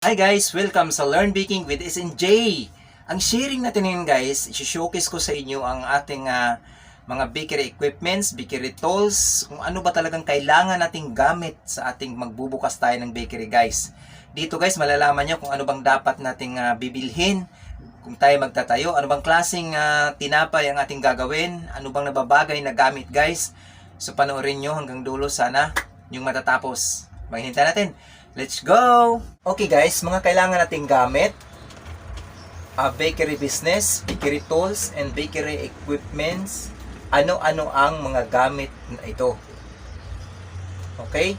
Hi guys! Welcome sa Learn Baking with SNJ! Ang sharing natin ngayon guys, i-showcase ko sa inyo ang ating ah, mga bakery equipments, bakery tools, kung ano ba talagang kailangan nating gamit sa ating magbubukas tayo ng bakery guys. Dito guys, malalaman nyo kung ano bang dapat nating ah, bibilhin, kung tayo magtatayo, ano bang klaseng ah, tinapay ang ating gagawin, ano bang nababagay na gamit guys. So panoorin nyo hanggang dulo sana yung matatapos. Maghintay natin. Let's go! Okay guys, mga kailangan nating gamit. Uh, bakery business, bakery tools, and bakery equipments. Ano-ano ang mga gamit na ito. Okay?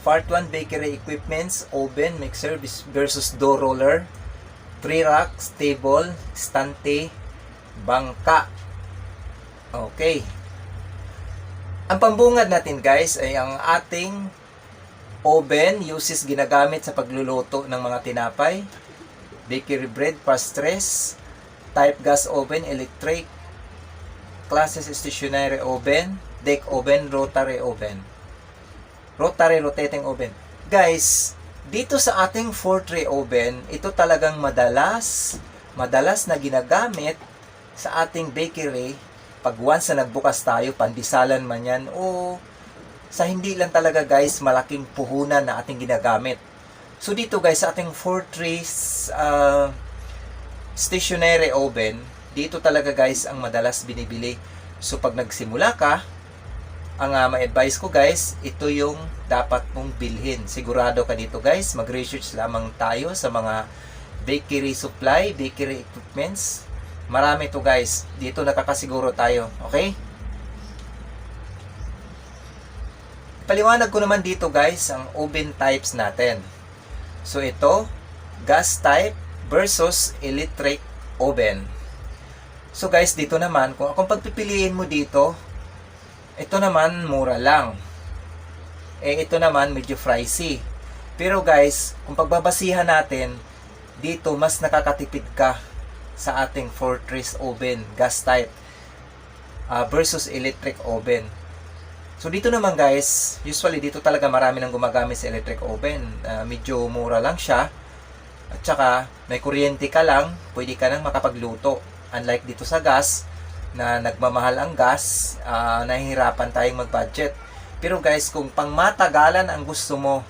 Part 1 bakery equipments, oven, mixer versus dough roller, three racks, table, stante, bangka. Okay. Ang pambungad natin guys ay ang ating oven uses ginagamit sa pagluluto ng mga tinapay, bakery bread, pastries, type gas oven, electric, classes stationary oven, deck oven, rotary oven. Rotary rotating oven. Guys, dito sa ating 4-tray oven, ito talagang madalas, madalas na ginagamit sa ating bakery pag once na nagbukas tayo, pandisalan man yan, o sa hindi lang talaga guys, malaking puhunan na ating ginagamit. So dito guys, sa ating 4 trays uh, stationary oven, dito talaga guys ang madalas binibili. So pag nagsimula ka, ang uh, ma-advise ko guys, ito yung dapat mong bilhin. Sigurado ka dito guys, mag-research lamang tayo sa mga bakery supply, bakery equipments, Marami to guys. Dito nakakasiguro tayo. Okay? Paliwanag ko naman dito guys ang oven types natin. So ito, gas type versus electric oven. So guys, dito naman, kung akong pagpipiliin mo dito, ito naman mura lang. Eh ito naman medyo pricey. Pero guys, kung pagbabasihan natin, dito mas nakakatipid ka sa ating Fortress oven, gas type uh, versus electric oven. So dito naman guys, usually dito talaga marami nang gumagamit sa electric oven. Uh, medyo mura lang siya. At saka may kuryente ka lang, pwede ka nang makapagluto. Unlike dito sa gas, na nagmamahal ang gas, uh, nahihirapan tayong mag-budget. Pero guys, kung pangmatagalan ang gusto mo,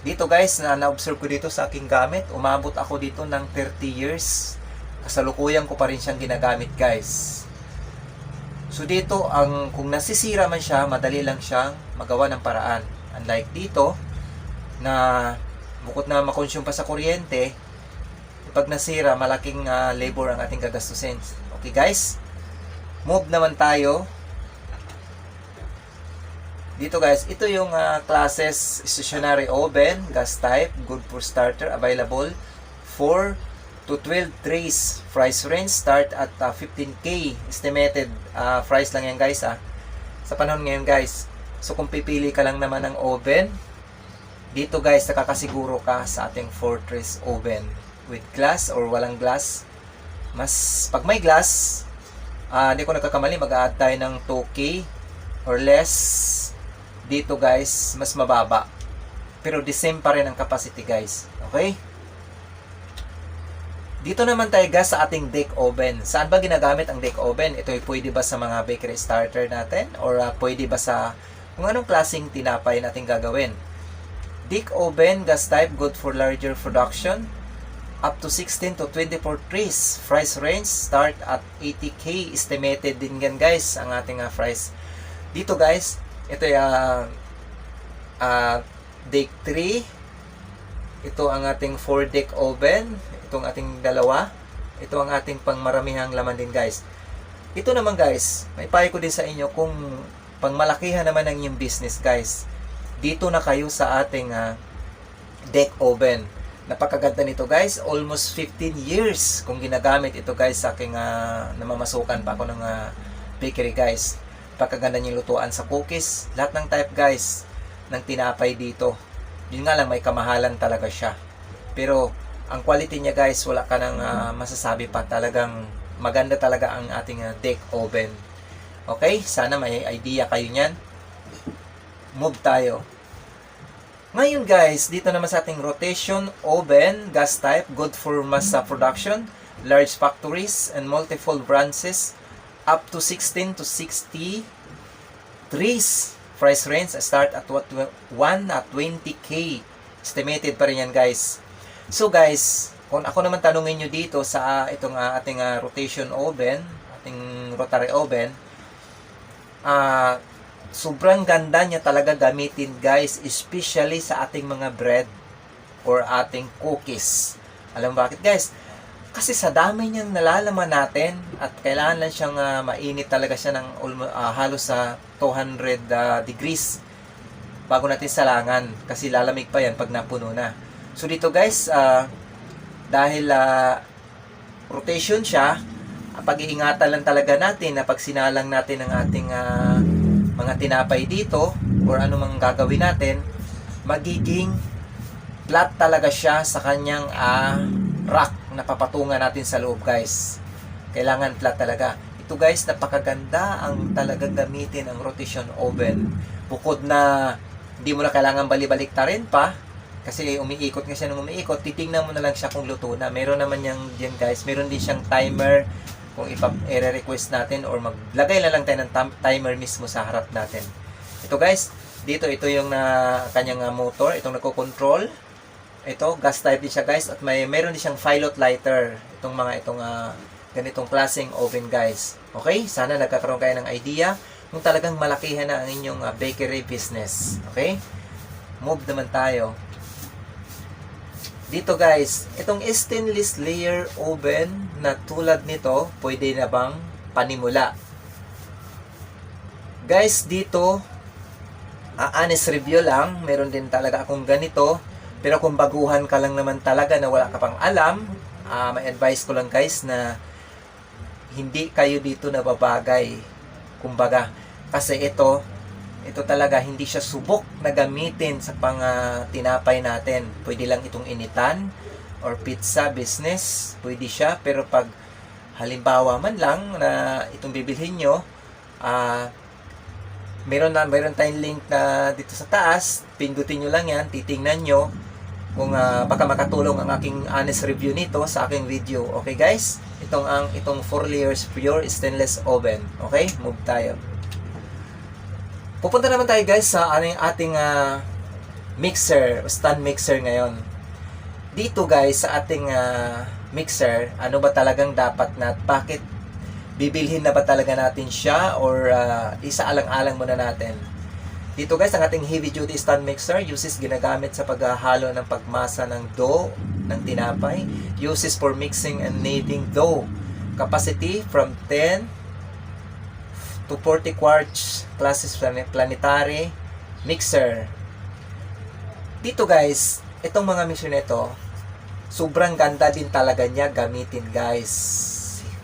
dito guys, na na-observe ko dito sa aking gamit, umabot ako dito ng 30 years kasalukuyan ko pa rin siyang ginagamit guys. So dito, ang kung nasisira man siya, madali lang siyang magawa ng paraan. Unlike dito, na bukod na makonsume pa sa kuryente, pag nasira, malaking uh, labor ang ating gagastusin. Okay guys, move naman tayo. Dito guys, ito yung uh, classes stationary oven, gas type, good for starter, available for to 12 trays. Price range start at uh, 15k estimated uh, price lang yan guys ah. Sa panahon ngayon guys. So kung pipili ka lang naman ng oven, dito guys nakakasiguro ka sa ating Fortress oven with glass or walang glass. Mas pag may glass, uh, hindi ko nagkakamali mag-add tayo ng 2k or less dito guys, mas mababa. Pero the same pa rin ang capacity guys. Okay? Dito naman tayo guys sa ating deck oven. Saan ba ginagamit ang deck oven? Ito ay pwede ba sa mga bakery starter natin? Or uh, pwede ba sa kung anong klaseng tinapay natin gagawin? Deck oven, gas type, good for larger production. Up to 16 to 24 trays. Price range, start at 80k. Estimated din yan guys, ang ating uh, price. Dito guys, ito ay uh, uh, deck 3. Ito ang ating 4 deck oven itong ating dalawa. Ito ang ating pangmaramihang laman din guys. Ito naman guys, may payo ko din sa inyo kung pangmalakihan naman ng inyong business guys. Dito na kayo sa ating uh, deck oven. Napakaganda nito guys, almost 15 years kung ginagamit ito guys sa aking uh, namamasukan pa ako ng uh, bakery guys. Napakaganda niyong lutuan sa cookies, lahat ng type guys ng tinapay dito. Yun nga lang may kamahalan talaga siya. Pero ang quality niya guys, wala ka nang uh, masasabi pa. Talagang maganda talaga ang ating uh, deck oven. Okay, sana may idea kayo niyan. Move tayo. Ngayon guys, dito naman sa ating rotation oven, gas type, good for mass uh, production, large factories, and multiple branches, up to 16 to 60 trees. Price range start at what 1 at 20k. Estimated pa rin yan guys. So guys, kung ako naman tanungin nyo dito sa ah, itong ah, ating ah, rotation oven, ating rotary oven, ah sobrang ganda niya talaga gamitin guys, especially sa ating mga bread or ating cookies. Alam bakit guys? Kasi sa dami niyang nalalaman natin at kailangan lang siyang ah, mainit talaga siya ng ah, halos sa 200 ah, degrees bago natin salangan kasi lalamig pa yan pag napuno na. So dito guys, ah, dahil ah, rotation siya, pag-iingatan lang talaga natin na pag sinalang natin ang ating ah, mga tinapay dito or anumang gagawin natin, magiging flat talaga siya sa kanyang ah, rack na papatungan natin sa loob guys. Kailangan flat talaga. Ito guys, napakaganda ang talagang gamitin ang rotation oven. Bukod na hindi mo na kailangan balibaliktarin pa, kasi umiikot nga siya nung umiikot, titingnan mo na lang siya kung luto na. Meron naman yan, yan guys, meron din siyang timer kung ipa i-request natin or maglagay na lang tayo ng timer mismo sa harap natin. Ito guys, dito ito yung na kanyang ah, motor, itong nagko-control. Ito, gas type din siya guys at may meron din siyang pilot lighter. Itong mga itong ah, ganitong klaseng oven guys. Okay? Sana nagkakaroon kayo ng idea kung talagang malakihan na ang inyong ah, bakery business. Okay? Move naman tayo. Dito guys, itong stainless layer oven na tulad nito, pwede na bang panimula? Guys, dito, ah, honest review lang, meron din talaga akong ganito. Pero kung baguhan ka lang naman talaga na wala ka pang alam, ah, may advice ko lang guys na hindi kayo dito nababagay. Kumbaga, kasi ito, ito talaga hindi siya subok na gamitin sa pang ah, tinapay natin. Pwede lang itong initan or pizza business, pwede siya. Pero pag halimbawa man lang na itong bibilhin nyo, ah, meron na meron tayong link na dito sa taas, pindutin nyo lang yan, titingnan nyo kung ah, baka makatulong ang aking honest review nito sa aking video. Okay guys? Itong ang itong 4 layers pure stainless oven. Okay? Move tayo. Pupunta naman tayo guys sa ating ating ah, mixer, stand mixer ngayon. Dito guys sa ating ah, mixer, ano ba talagang dapat na bakit bibilhin na ba talaga natin siya or ah, isaalang-alang muna natin? Dito guys, ang ating heavy duty stand mixer uses ginagamit sa paghahalo ng pagmasa ng dough ng tinapay. Uses for mixing and kneading dough. Capacity from 10 to 40 quarts classes plane- planetary mixer. Dito guys, itong mga mixer nito, sobrang ganda din talaga niya gamitin guys.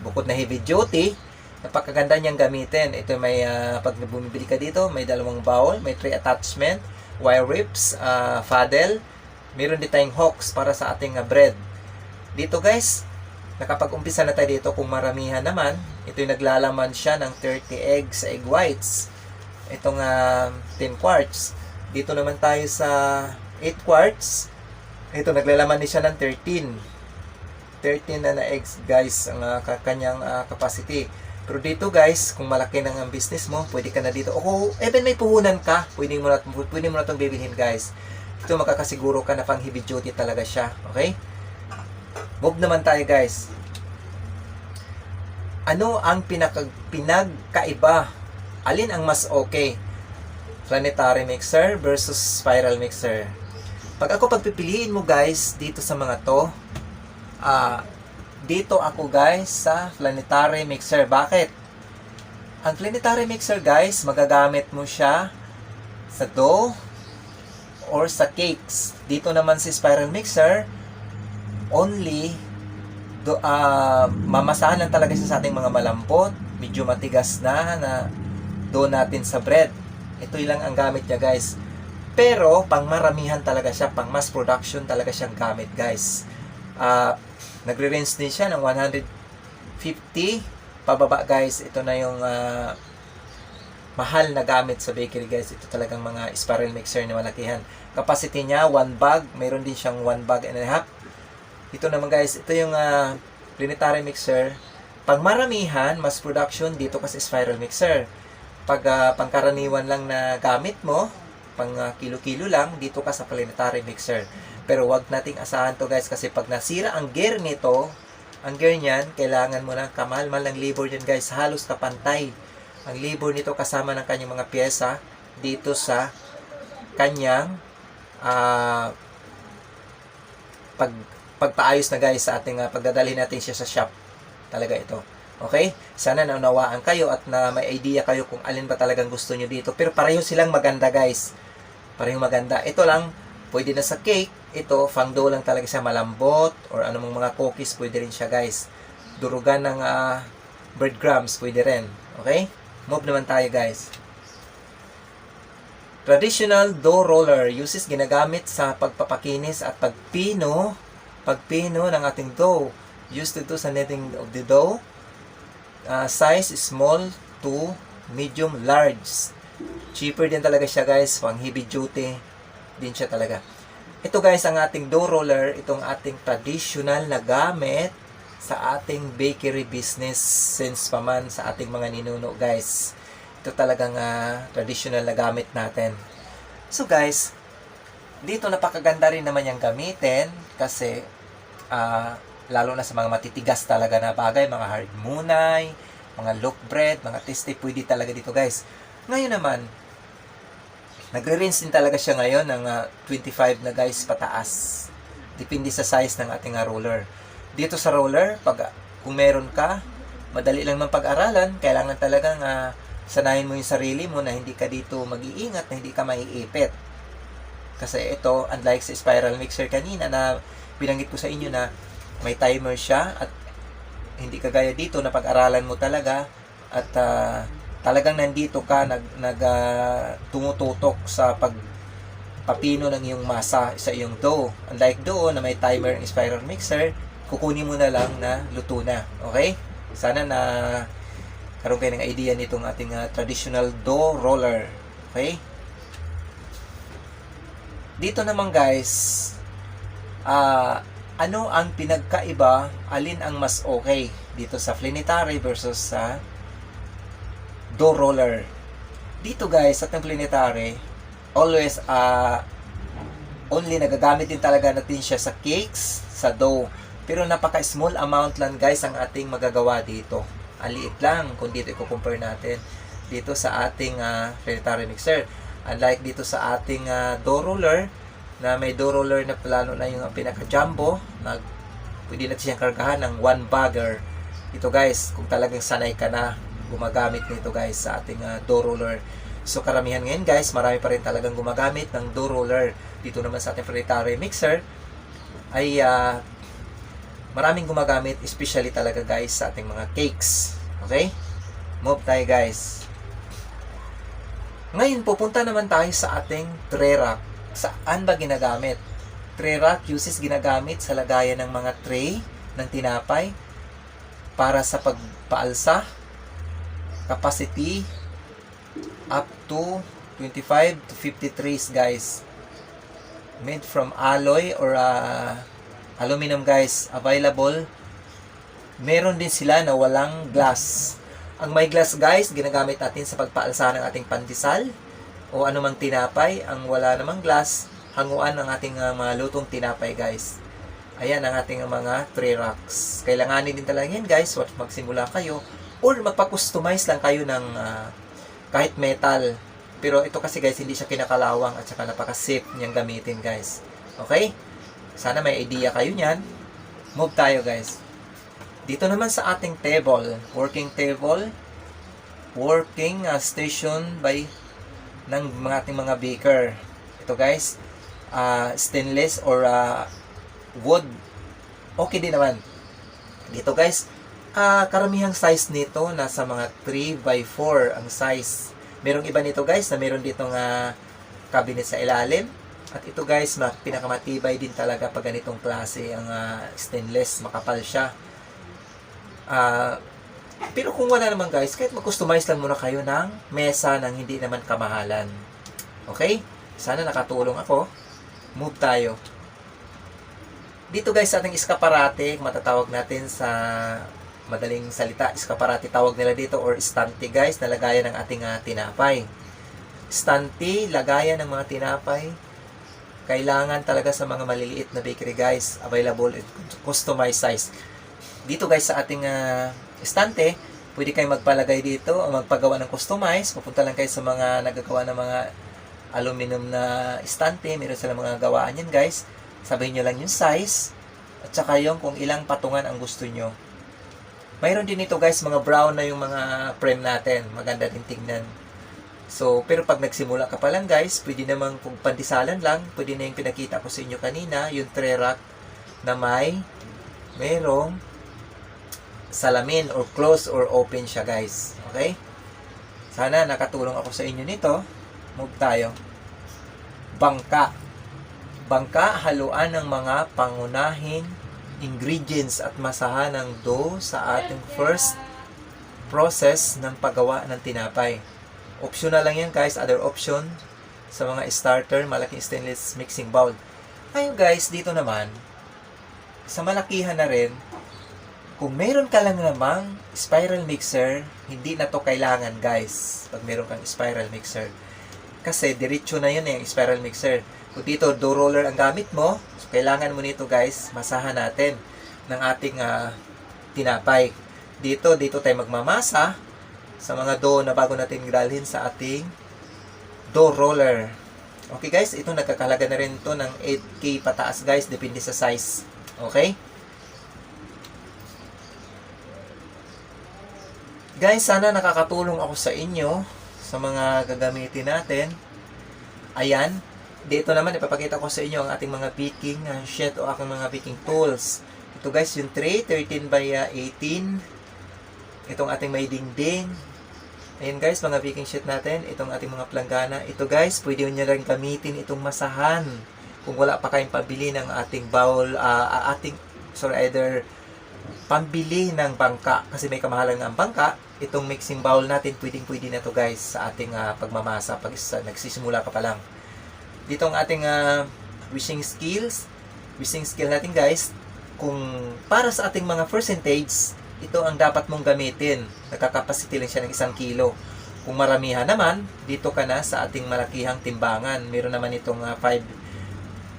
Bukod na heavy duty, napakaganda niyang gamitin. Ito may, ah, pag bumibili ka dito, may dalawang bowl, may tray attachment, wire rips, ah, faddle, meron din tayong hooks para sa ating ah, bread. Dito guys, nakapag-umpisa na tayo dito kung maramihan naman, ito yung naglalaman siya ng 30 eggs egg whites. Itong ah, 10 quarts. Dito naman tayo sa 8 quarts. Ito, naglalaman din siya ng 13. 13 na na eggs guys ang ka- kanyang ah, capacity. Pero dito guys, kung malaki nang ang business mo, pwede ka na dito. O even may puhunan ka, pwede mo na, pwede mo na itong bibilhin guys. Ito makakasiguro ka na pang heavy duty talaga siya. Okay? Move naman tayo guys. Ano ang pinaka, pinagkaiba? Alin ang mas okay? Planetary mixer versus spiral mixer. Pag ako pagpipiliin mo guys dito sa mga to, ah dito ako guys sa planetary mixer. Bakit? Ang planetary mixer guys, magagamit mo siya sa dough or sa cakes. Dito naman si spiral mixer, only do, ah mamasahan lang talaga siya sa ating mga malambot, medyo matigas na na dough natin sa bread. Ito lang ang gamit niya guys. Pero pang maramihan talaga siya, pang mass production talaga siyang gamit guys. Ah nagre-range din siya ng 150 pababa guys ito na yung ah, mahal na gamit sa bakery guys. Ito talagang mga spiral mixer na malakihan. Capacity niya, one bag. Mayroon din siyang one bag and a half. Ito naman guys, ito yung uh, planetary mixer. Pag maramihan, mass production, dito kasi spiral mixer. Pag ah, pangkaraniwan lang na gamit mo, pang ah, kilo-kilo lang, dito ka sa planetary mixer. Pero wag nating asahan to guys kasi pag nasira ang gear nito, ang gear niyan, kailangan mo ng kamahal-mahal ng labor yan guys. Halos kapantay. Ang labor nito kasama ng kanyang mga pyesa dito sa kanyang ah pag pagpaayos na guys sa ating ah, pagdadalhin natin siya sa shop. Talaga ito. Okay? Sana naunawaan kayo at na may idea kayo kung alin ba talagang gusto nyo dito. Pero pareho silang maganda guys. Pareho maganda. Ito lang, pwede na sa cake. Ito, fangdo lang talaga siya malambot or anumang mga cookies, pwede rin siya guys. Durugan ng ah, breadcrumbs, pwede rin. Okay? Move naman tayo guys. Traditional dough roller uses ginagamit sa pagpapakinis at pagpino, pagpino ng ating dough. Used ito sa netting of the dough. Uh, size small to medium large. Cheaper din talaga siya guys, pang heavy duty din siya talaga. Ito guys ang ating dough roller, itong ating traditional na gamit sa ating bakery business since pa man sa ating mga ninuno guys. Ito talagang ah, traditional na gamit natin. So guys, dito napakaganda rin naman yung gamitin kasi ah, lalo na sa mga matitigas talaga na bagay, mga hard munay, mga loaf bread, mga tasty, pwede talaga dito guys. Ngayon naman, nagre-rinse din talaga siya ngayon ng ah, 25 na guys pataas. Depende sa size ng ating ah, roller. Dito sa roller, pag kung meron ka, madali lang man pag-aralan, kailangan talagang ah, sanayin mo yung sarili mo na hindi ka dito mag-iingat, na hindi ka maiipit. Kasi ito, unlike sa spiral mixer kanina na binanggit ko sa inyo na may timer siya at hindi kagaya dito na pag-aralan mo talaga at ah, talagang nandito ka nag, nag ah, tumututok sa pag papino ng iyong masa sa iyong dough. Unlike doon na may timer ang spiral mixer, kukunin mo na lang na luto na. Okay? Sana na karoon kayo ng idea nitong ating ah, traditional dough roller. Okay? Dito naman guys, ah ano ang pinagkaiba, alin ang mas okay dito sa planetary versus sa dough roller. Dito guys, sa ating planetary, always ah only nagagamit din talaga natin siya sa cakes, sa dough. Pero napaka-small amount lang guys ang ating magagawa dito. Aliit lang kung dito i-compare natin dito sa ating uh, planetary mixer. Unlike dito sa ating uh, dough roller na may dough roller na plano na yung pinaka-jumbo, nag pwede natin siyang kargahan ng one bagger. Ito guys, kung talagang sanay ka na gumagamit nito guys sa ating uh, dough roller. So karamihan ngayon guys, marami pa rin talagang gumagamit ng dough roller. Dito naman sa ating planetary mixer ay uh, maraming gumagamit, especially talaga guys sa ating mga cakes. Okay? Move tayo guys. Ngayon, pupunta naman tayo sa ating tray rack. Saan ba ginagamit? Tray rack uses ginagamit sa lagayan ng mga tray ng tinapay para sa pagpaalsa, capacity up to 25 to 50 trays guys. Made from alloy or uh, aluminum guys available meron din sila na walang glass ang may glass guys ginagamit natin sa pagpaalsa ng ating pandesal o anumang tinapay. Ang wala namang glass hanguan ng ating uh, mga lutong tinapay guys. Ayan ang ating mga tray racks kailanganin din talaga yan guys what magsimula kayo or magpa-customize lang kayo ng uh, kahit metal. Pero ito kasi guys hindi siya kinakalawang at saka napaka-safe niyang gamitin guys. Okay? Sana may idea kayo niyan. Move tayo guys. Dito naman sa ating table, working table, working uh, station by ng mga ating mga baker. Ito guys, uh, stainless or uh, wood. Okay din naman. Dito guys, uh, karamihang size nito nasa mga 3 by 4 ang size. Merong iba nito guys na meron ditong uh, cabinet sa ilalim at ito guys, ma pinakamatibay din talaga pag ganitong klase ang uh, stainless, makapal siya. Uh, Pero kung wala naman guys, kahit mag-customize lang muna kayo ng mesa nang hindi naman kamahalan. Okay? Sana nakatulong ako. Move tayo. Dito guys sa ating iskaparate, matatawag natin sa madaling salita, iskaparate tawag nila dito or stante guys, na lagayan ng ating ah, tinapay. Stante, lagayan ng mga tinapay. Kailangan talaga sa mga maliliit na bakery guys, available in customized size. Dito guys sa ating ah, estante, pwede kayong magpalagay dito o magpagawa ng customize. Pupunta lang kayo sa mga nagagawa ng mga aluminum na estante. Meron silang mga gawaan yan guys. Sabihin nyo lang yung size at saka yung kung ilang patungan ang gusto nyo. Mayroon din ito guys, mga brown na yung mga frame natin. Maganda din tingnan. So, pero pag nagsimula ka pa lang guys, pwede naman kung pandisalan lang, pwede na yung pinakita ko sa inyo kanina, yung tray rack na may merong salamin or close or open siya guys. Okay? Sana nakatulong ako sa inyo nito. Move tayo. Bangka. Bangka, haluan ng mga pangunahing ingredients at masahan ng dough sa ating first process ng paggawa ng tinapay. Optional lang yan guys, other option sa mga starter, malaking stainless mixing bowl. Ngayon guys, dito naman, sa malakihan na rin, kung meron ka lang namang spiral mixer, hindi na to kailangan guys. Pag meron kang spiral mixer. Kasi diretso na yun eh, spiral mixer. Kung dito, dough roller ang gamit mo, so kailangan mo nito guys, masahan natin ng ating ah, tinapay. Dito, dito tayo magmamasa sa mga dough na bago natin dalhin sa ating dough roller. Okay guys, ito nagkakalaga na rin to ng 8K pataas guys, depende sa size. Okay? Guys, sana nakakatulong ako sa inyo sa mga gagamitin natin. Ayan, dito naman ipapakita ko sa inyo ang ating mga baking uh, sheet o aking mga baking tools. Ito guys, yung tray, 13 by uh, 18. Itong ating may dingding. Ayan guys, mga baking sheet natin. Itong ating mga planggana. Ito guys, pwede nyo lang gamitin itong masahan. Kung wala pa kayong pabili ng ating bowl, uh, ating, sorry, either pambili ng bangka kasi may kamahalan ng bangka itong mixing bowl natin pwedeng pwede na to guys sa ating ah, pagmamasa pag sa, nagsisimula ka pa lang. Dito ang ating ah, wishing skills. Wishing skill natin guys kung para sa ating mga percentage ito ang dapat mong gamitin. Nagkakapacity lang siya ng isang kilo. Kung maramihan naman dito ka na sa ating malakihang timbangan. Meron naman itong 5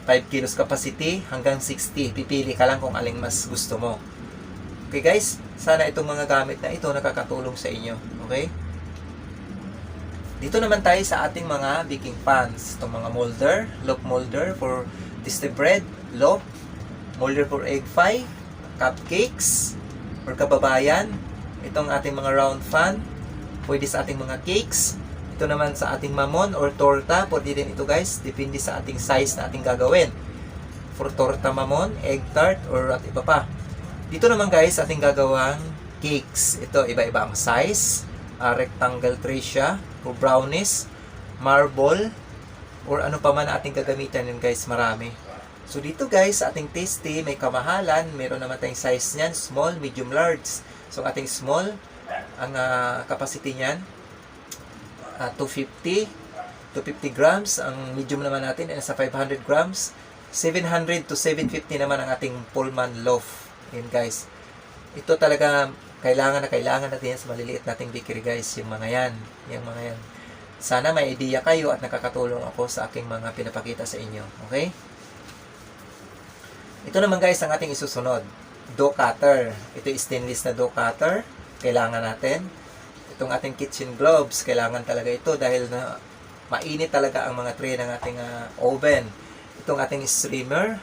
5 kilos capacity hanggang 60 pipili ka lang kung aling mas gusto mo Okay guys, sana itong mga gamit na ito nakakatulong sa inyo. Okay? Dito naman tayo sa ating mga baking pans. Itong mga molder, loaf molder for twisted bread, loaf, molder for egg pie, cupcakes, or kababayan. Itong ating mga round fan, pwede sa ating mga cakes. Ito naman sa ating mamon or torta, pwede din ito guys, depende sa ating size na ating gagawin. For torta mamon, egg tart, or at iba pa. Dito naman guys, ating gagawang cakes. Ito, iba-iba ang size. Uh, rectangle tray siya. O brownies, marble, or ano pa man ating gagamitan yun guys, marami. So dito guys, ating tasty, may kamahalan. Meron naman tayong size niyan, small, medium, large. So ating small, ang uh, capacity niyan, uh, 250, 250 grams. Ang medium naman natin ay nasa 500 grams. 700 to 750 naman ang ating Pullman loaf. Yan guys. Ito talaga kailangan na kailangan natin yan sa maliliit nating bakery guys. Yung mga yan. Yung mga yan. Sana may idea kayo at nakakatulong ako sa aking mga pinapakita sa inyo. Okay? Ito naman guys ang ating isusunod. Dough cutter. Ito stainless na dough cutter. Kailangan natin. Itong ating kitchen gloves. Kailangan talaga ito dahil na mainit talaga ang mga tray ng ating uh, oven. Itong ating streamer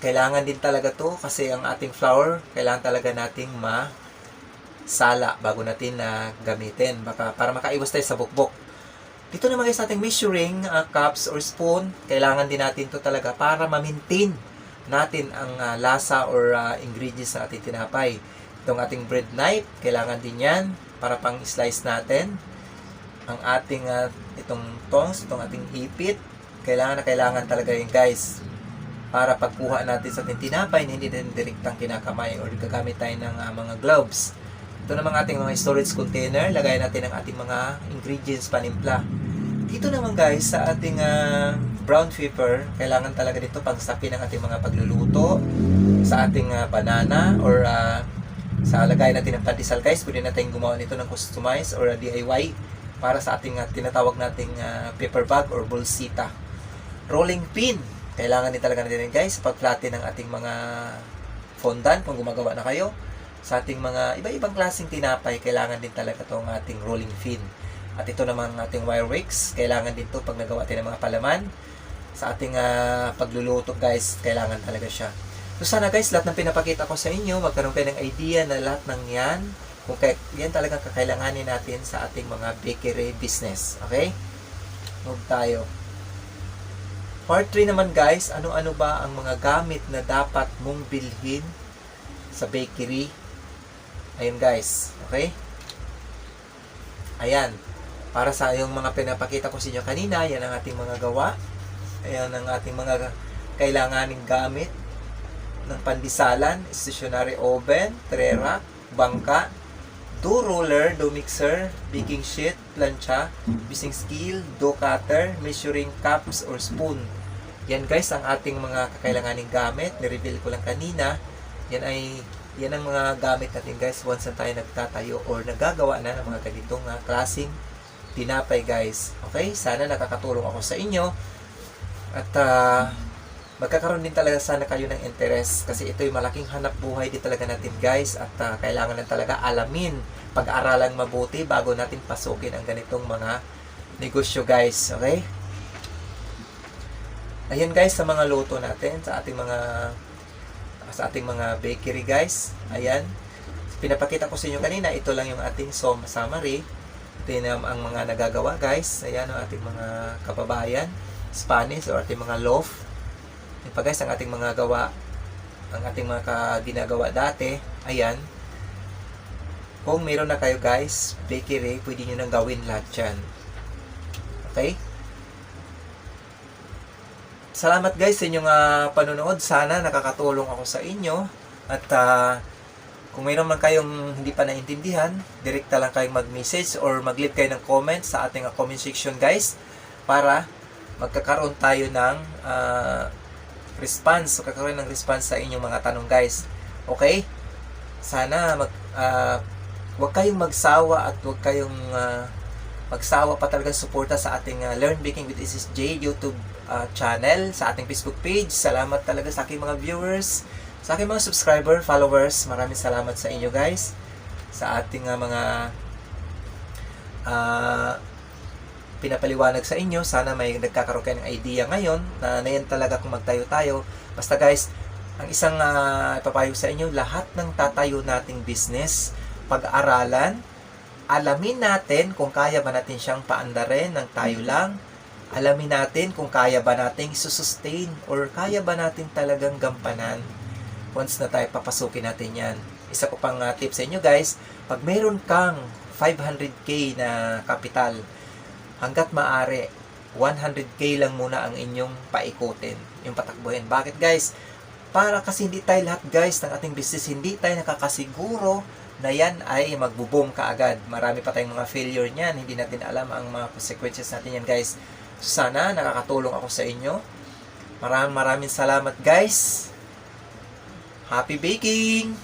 kailangan din talaga to kasi ang ating flour, kailangan talaga nating ma sala bago natin na gamitin baka para makaiwas tayo sa bukbok. Dito naman guys ating measuring uh, cups or spoon, kailangan din natin to talaga para ma-maintain natin ang uh, lasa or uh, ingredients na ating tinapay. Itong ating bread knife, kailangan din yan para pang slice natin. Ang ating uh, itong tongs, itong ating hipit, kailangan na kailangan talaga yun guys para pagkuha natin sa ating tinapay na hindi din direktang kinakamay or gagamit tayo ng uh, mga gloves. Ito naman ating mga storage container. Lagay natin ang ating mga ingredients panimpla. Dito naman guys, sa ating ah, brown paper, kailangan talaga dito pangsapin ang ating mga pagluluto sa ating ah, banana or ah, sa lagay natin ng pandesal guys. Pwede natin gumawa nito ng customize or ah, DIY para sa ating ah, tinatawag nating ah, paper bag or bolsita. Rolling pin. Kailangan din talaga natin guys pag-flatten ng ating mga fondant kung gumagawa na kayo. Sa ating mga iba-ibang klaseng tinapay, kailangan din talaga itong ating rolling pin. At ito naman ang ating wire wicks. Kailangan din to pag nagawa tayo ng mga palaman. Sa ating ah, pagluluto guys, kailangan talaga siya. So sana guys, lahat ng pinapakita ko sa inyo, magkaroon kayo ng idea na lahat ng yan, kung kaya, yan talagang kakailanganin natin sa ating mga bakery business. Okay? Move tayo. Part 3 naman guys, ano-ano ba ang mga gamit na dapat mong bilhin sa bakery? Ayun guys, okay? Ayan. Para sa yung mga pinapakita ko sa inyo kanina, yan ang ating mga gawa. Ayan ang ating mga kailanganing gamit ng pandisalan, stationary oven, tray rack, bangka, dough roller, dough mixer, baking sheet, plancha, bising scale, dough cutter, measuring cups or spoon. Yan guys ang ating mga kakailanganing gamit. Ni-reveal ko lang kanina. Yan ay yan ang mga gamit natin guys once na tayo nagtatayo or nagagawa na ng mga ganitong uh, klaseng tinapay guys. Okay? Sana nakakatulong ako sa inyo. At ah, magkakaroon din talaga sana kayo ng interest kasi ito yung malaking hanap buhay din talaga natin guys. At ah, kailangan na talaga alamin pag-aralan mabuti bago natin pasukin ang ganitong mga negosyo guys. Okay? Ayan guys sa mga luto natin sa ating mga sa ating mga bakery guys. Ayan. Pinapakita ko sa inyo kanina ito lang yung ating som- summary. Ito ang mga nagagawa guys. Ayan ang ating mga kababayan Spanish or ating mga loaf yan pa guys, ang ating mga gawa, ang ating mga ginagawa dati, ayan. Kung meron na kayo guys, bakery, pwede nyo nang gawin lahat yan. Okay? Salamat guys sa inyong ah, panonood. Sana nakakatulong ako sa inyo. At ah, kung mayroon man kayong hindi pa naintindihan, direkta lang kayong mag-message or mag-leave kayo ng comment sa ating ah, comment section guys para magkakaroon tayo ng ah, response, magkakaroon ng response sa inyong mga tanong guys. Okay? Sana mag ah, wag kayong magsawa at wag kayong ah, magsawa pa talaga suporta sa ating ah, Learn Baking with SSJ YouTube ah, channel, sa ating Facebook page. Salamat talaga sa aking mga viewers, sa aking mga subscriber, followers. Maraming salamat sa inyo guys. Sa ating ah, mga ah, pinapaliwanag sa inyo. Sana may nagkakaroon kayo ng idea ngayon na na yan talaga kung magtayo tayo. Basta guys, ang isang ah, ipapayo sa inyo, lahat ng tatayo nating business, pag-aralan, alamin natin kung kaya ba natin siyang paandarin ng tayo lang. Alamin natin kung kaya ba nating susustain or kaya ba natin talagang gampanan once na tayo papasukin natin yan. Isa ko pang ah, tip sa inyo guys, pag meron kang 500k na kapital, hanggat maaari, 100k lang muna ang inyong paikutin, yung patakbuhin. Bakit guys? Para kasi hindi tayo lahat guys ng ating business, hindi tayo nakakasiguro na yan ay magbo-boom kaagad. Marami pa tayong mga failure niyan, hindi natin alam ang mga consequences natin yan guys. Sana nakakatulong ako sa inyo. Maraming maraming salamat guys. Happy baking!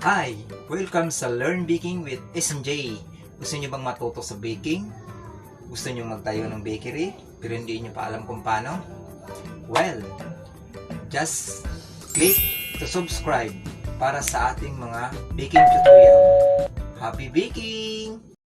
Hi! Welcome sa Learn Baking with SNJ. Gusto niyo bang matuto sa baking? Gusto niyo magtayo ng bakery, pero hindi niyo pa alam kung paano? Well, just click to subscribe para sa ating mga baking tutorial. Happy baking!